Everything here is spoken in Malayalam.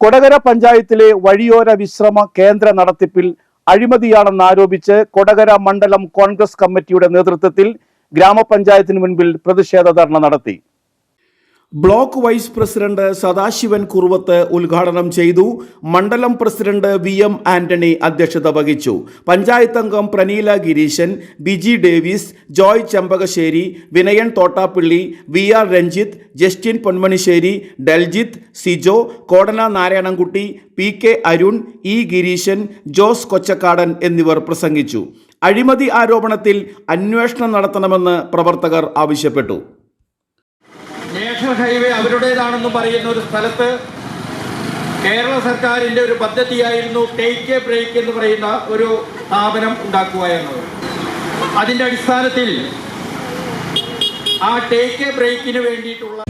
കൊടകര പഞ്ചായത്തിലെ വഴിയോര വിശ്രമ കേന്ദ്ര നടത്തിപ്പിൽ അഴിമതിയാണെന്ന് അഴിമതിയാണെന്നാരോപിച്ച് കൊടകര മണ്ഡലം കോൺഗ്രസ് കമ്മിറ്റിയുടെ നേതൃത്വത്തിൽ ഗ്രാമപഞ്ചായത്തിന് മുൻപിൽ പ്രതിഷേധ ധർണ നടത്തി. Block vice president Sadasivan Kuruvath ഉദ്ഘാടനം ചെയ്തു. മണ്ഡലം പ്രസിഡന്റ് വി എം ആന്റണി അധ്യക്ഷത വഹിച്ചു. പഞ്ചായത്ത് അംഗം Praneela Gireeshan Biji Davis Joy Chempakassery Vinayan Thottappilly V R Ranjith Justin Ponmanissery Deljith Sijo Kodana Narayanankutty P K Arun E Gireeshan Jose Kochakkadan എന്നിവർ പ്രസംഗിച്ചു. അഴിമതി ആരോപണത്തിൽ അന്വേഷണം നടത്തണമെന്ന് പ്രവർത്തകർ ആവശ്യപ്പെട്ടു. നാഷണൽ ഹൈവേ അവരുടേതാണെന്ന് പറയുന്ന ഒരു സ്ഥലത്ത് കേരള സർക്കാരിന്റെ ഒരു പദ്ധതിയായിരുന്നു ടേക്ക് എ ബ്രേക്ക് എന്ന് പറയുന്ന ഒരു സ്ഥാപനം ഉണ്ടാക്കുക എന്നത്. അതിന്റെ അടിസ്ഥാനത്തിൽ ആ ടേക്ക് എ ബ്രേക്കിന് വേണ്ടിയിട്ടുള്ള